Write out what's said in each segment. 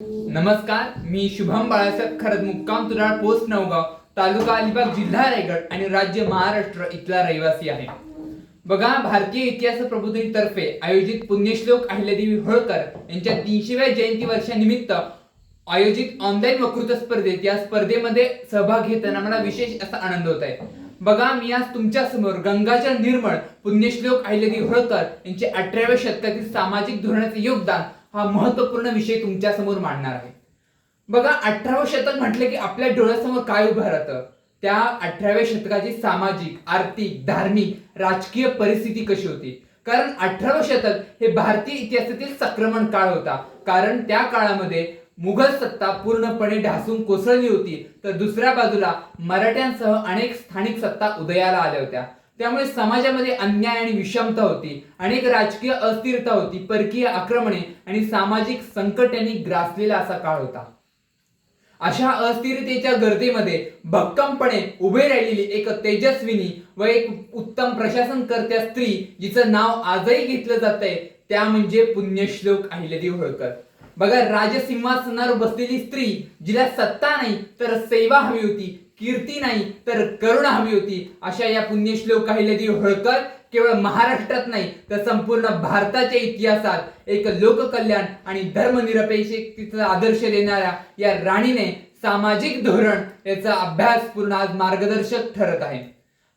नमस्कार मी शुभम बाळासाहेब खरद मुक्काम तुराळ पोस्ट नवगाव तालुका अलिबाग जिल्हा रायगड आणि राज्य महाराष्ट्र इथला रहिवासी आहे. बघा भारतीय इतिहास प्रबोधिनीतर्फे आयोजित पुण्यश्लोक अहिल्यादेवी होळकर यांच्या तीनशेव्या जयंती वर्षानिमित्त आयोजित ऑनलाईन वक्तृत्व स्पर्धेत या स्पर्धेमध्ये सहभाग घेताना मला विशेष असा आनंद होत आहे. बघा मी आज तुमच्यासमोर निर्मळ पुण्यश्लोक अहिल्यादेवी होळकर यांचे अठराव्या शतकातील सामाजिक धोरणाचे योगदान हा महत्त्वपूर्ण विषय तुमच्यासमोर मांडणार आहे. बघा अठरावं शतक म्हटलं की आपल्या डोळ्यासमोर काय उभं राहतं? त्या अठराव्या शतकाची सामाजिक आर्थिक धार्मिक राजकीय परिस्थिती कशी होती? कारण अठरावं शतक हे भारतीय इतिहासातील संक्रमण काळ होता. कारण त्या काळामध्ये मुघल सत्ता पूर्णपणे ढासून कोसळली होती. तर दुसऱ्या बाजूला मराठ्यांसह अनेक स्थानिक सत्ता उदयाला आल्या होत्या. त्यामुळे समाजामध्ये अन्याय आणि विषमता होती अनेक राजकीय अस्थिरता होती परकीय आक्रमणे आणि सामाजिक संकट यांनी ग्रासलेला असा काळ होता. अशा अस्थिरतेच्या गर्दीमध्ये भक्कमपणे उभे राहिलेली एक तेजस्विनी व एक उत्तम प्रशासनकर्त्या स्त्री जिचं नाव आजही घेतलं जात आहे त्या म्हणजे पुण्यश्लोक अहिल्यादेवी होळकर. बघा राजसिंहासनावर बसलेली स्त्री जिला सत्ता नाही तर सेवा हवी होती कीर्ती नाही तर करुणा हवी होती. अशा या पुण्यश्लोक अहिल्यादेवी होळकर केवळ महाराष्ट्रात नाही तर संपूर्ण भारताच्या इतिहासात एक लोककल्याण आणि धर्मनिरपेक्षतेचा आदर्श देणाऱ्या या राणीने सामाजिक धोरण याचा अभ्यास पूर्ण आज मार्गदर्शक ठरत आहे.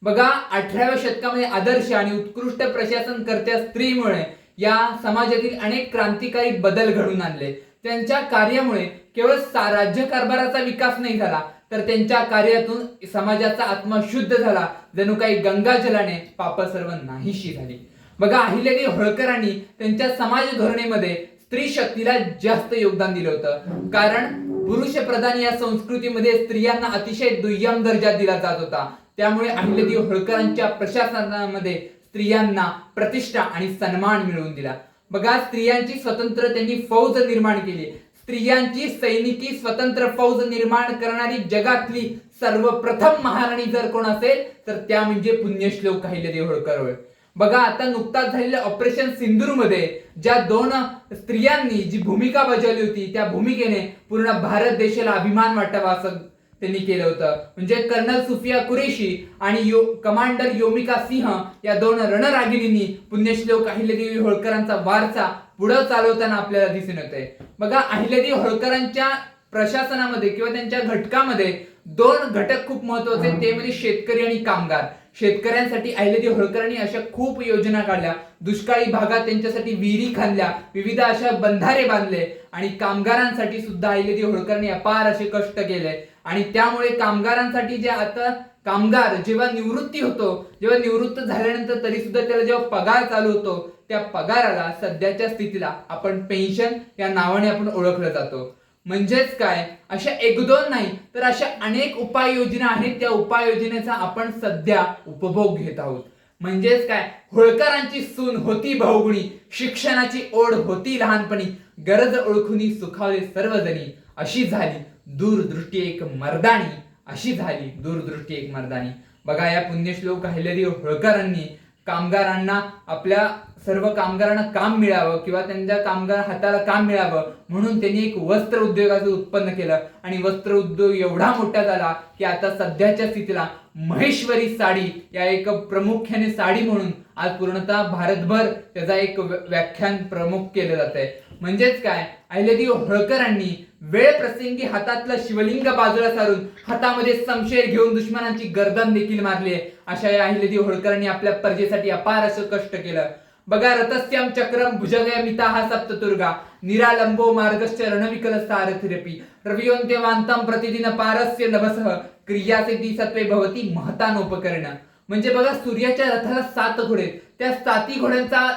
बघा अठराव्या शतकामध्ये आदर्श आणि उत्कृष्ट प्रशासन करत्या स्त्रीमुळे या समाजातील अनेक क्रांतिकारी बदल घडून आणले. त्यांच्या कार्यामुळे केवळ राज्य कारभाराचा विकास नाही झाला तर त्यांच्या कार्यातून समाजाचा आत्मा शुद्ध झाला जणू काही गंगा जलाने पाप सर्व नाहीशी झाली. बघा अहिल्यादेवी होळकरांनी त्यांच्या समाज धोरणेमध्ये स्त्री शक्तीला जास्त योगदान दिलं होतं. कारण पुरुष प्रधान या संस्कृतीमध्ये स्त्रियांना अतिशय दुय्यम दर्जा दिला जात होता. त्यामुळे अहिल्यादेवी होळकरांच्या प्रशासनामध्ये स्त्रियांना प्रतिष्ठा आणि सन्मान मिळवून दिला. बघा स्त्रियांची स्वतंत्र त्यांनी फौज निर्माण केली. स्त्रियांची सैनिकी स्वतंत्र फौज निर्माण करणारी जगातली सर्वप्रथम महाराणी जर कोण असेल तर त्या म्हणजे पुण्यश्लोक अहिल्यादेवी होळकर होय. बघा आता नुकताच झालेल्या ऑपरेशन सिंदूरमध्ये ज्या दोन स्त्रियांनी जी भूमिका बजावली होती त्या भूमिकेने पूर्ण भारत देशाला अभिमान वाटावा असं त्यांनी केलं होतं. म्हणजे कर्नल सुफिया कुरेशी आणि यो कमांडर योमिका सिंह या दोन रणरागिणींनी पुण्यश्लोक अहिल्यादेवी होळकरांचा वारसा पुढे चालवताना आपल्याला दिसून येतंय. बघा अहिल्यादेवी होळकरांच्या प्रशासनामध्ये किंवा त्यांच्या घटकामध्ये दोन घटक खूप महत्त्वाचे ते म्हणजे शेतकरी आणि कामगार. शेतकऱ्यांसाठी अहिल्यादेवी होळकरांनी अशा खूप योजना काढल्या. दुष्काळी भागात त्यांच्यासाठी विहिरी खांदल्या. विविध अशा बंधारे बांधले. आणि कामगारांसाठी सुद्धा अहिल्यादेवी होळकरांनी अपार असे कष्ट केले. आणि त्यामुळे कामगारांसाठी जे आता कामगार जेव्हा निवृत्ती होतो जेव्हा निवृत्त झाल्यानंतर तरी सुद्धा त्याला जेव्हा पगार चालू होतो त्या पगाराला सध्याच्या स्थितीला आपण पेन्शन या नावाने आपण ओळखलं जातो. म्हणजेच काय? अशा एक दोन नाही तर अशा अनेक उपाययोजना आहेत. त्या उपाययोजनेचा आपण सध्या उपभोग घेत आहोत. म्हणजेच काय? होळकरांची सून होती भाऊगुणी शिक्षणाची ओढ होती लहानपणी. गरज ओळखुनी सुखावले सर्वजणी. अशी झाली दूरदृष्टी एक मर्दानी. अशी झाली दूरदृष्टी एक मर्दानी. बघा या पुण्यश्लोक अहिल्यादेवी होळकरांनी कामगारांना आपल्या सर्व कामगारांना काम मिळावं किंवा त्यांच्या कामगार हाताला काम मिळावं म्हणून त्यांनी एक वस्त्र उद्योगाचं उत्पन्न केलं. आणि वस्त्र उद्योग एवढा मोठा झाला की आता सध्याच्या स्थितीला महेश्वरी साडी या एक प्रामुख्याने साडी म्हणून आज पूर्णतः भारतभर त्याचा एक व्याख्यान प्रमुख केलं जात आहे म्हणजेच काय? अहिल्यादेवी होळकरांनी वेळ प्रसंगी हातातलं शिवलिंग बाजूला सारून हातामध्ये समशेर घेऊन दुश्मनांची गर्दन देखील मारली आहे. अशा या अहिल्यादेवी होळकरांनी आपल्या प्रजेसाठी अपार असं कष्ट केलं. बघा रतस्यम चक्रम भुजगयमिता हा सप्तुर्गा निरालंबो मार्गश्च रणविकल सारथिरपी रवियोन्ते वांतम प्रतिदिन पारस्य नभसः. क्रियासिद्धी सत्वे भवती महतानोपकरण. म्हणजे बघा सूर्याच्या रथाला सात घोडे त्या साती घोड्यांचा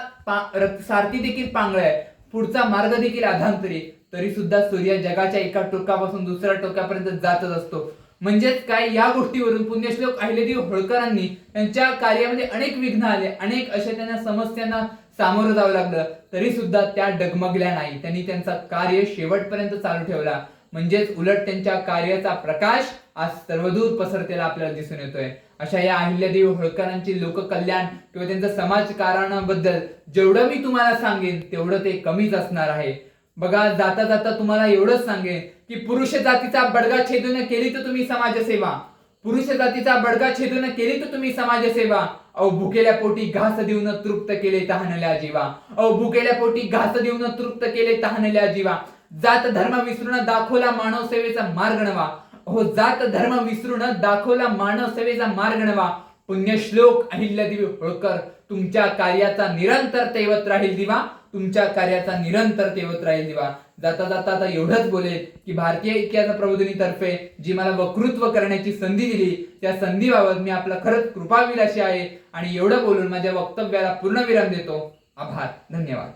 सारथी देखील पांगळा आहे. पुढचा मार्ग देखील अधांतरी तरी सुद्धा सूर्य जगाच्या एका टोकापासून दुसऱ्या टोकापर्यंत जातच असतो. म्हणजेच काय या गोष्टीवरून पुण्यश्लोक अहिलेदेव होळकरांनी त्यांच्या कार्यामध्ये अनेक विघ्न आले. अनेक अशा त्यांना समस्यांना सामोरं जावं लागलं. तरी सुद्धा त्या डगमगल्या नाही. त्यांनी त्यांचा कार्य शेवटपर्यंत चालू ठेवला. म्हणजेच उलट त्यांच्या कार्याचा प्रकाश आज सर्वदूर पसरतेला आपल्याला दिसून येतोय. अशा या अहिल्यादेवी होळकरांची लोककल्याण किंवा त्यांचं समाजकारणाबद्दल जेवढं मी तुम्हाला सांगेन तेवढं ते कमीच असणार आहे. बघा जाता जाता तुम्हाला एवढंच सांगेन की पुरुष जातीचा बडगा छेदून केली तर तुम्ही समाजसेवा. पुरुष जातीचा बडगा छेदून केली तर तुम्ही समाजसेवा. अहो भुकेल्या पोटी घास देऊन तृप्त केले तहानल्या जीवा. अहो भुकेल्या पोटी घास देऊन तृप्त केले तहानल्या जीवा. जात धर्म विसरून दाखवला मानव सेवेचा मार्ग नवा. हो जात धर्म विसरून दाखवला मानव सेवेचा मार्ग नवा. पुण्यश्लोक अहिल्यादेवी होळकर तुमच्या कार्याचा निरंतर दैवत राहील दिवा. तुमच्या कार्याचा निरंतर तेवत राहील दिवा. जाता जाता आता एवढंच बोलेल की भारतीय इतिहास प्रबोधिनीतर्फे जी मला वक्तृत्व करण्याची संधी दिली त्या संधीबाबत मी आपला खरंच कृपाविलाशी आहे आणि एवढं बोलून माझ्या वक्तव्याला पूर्णविराम देतो. आभार. धन्यवाद.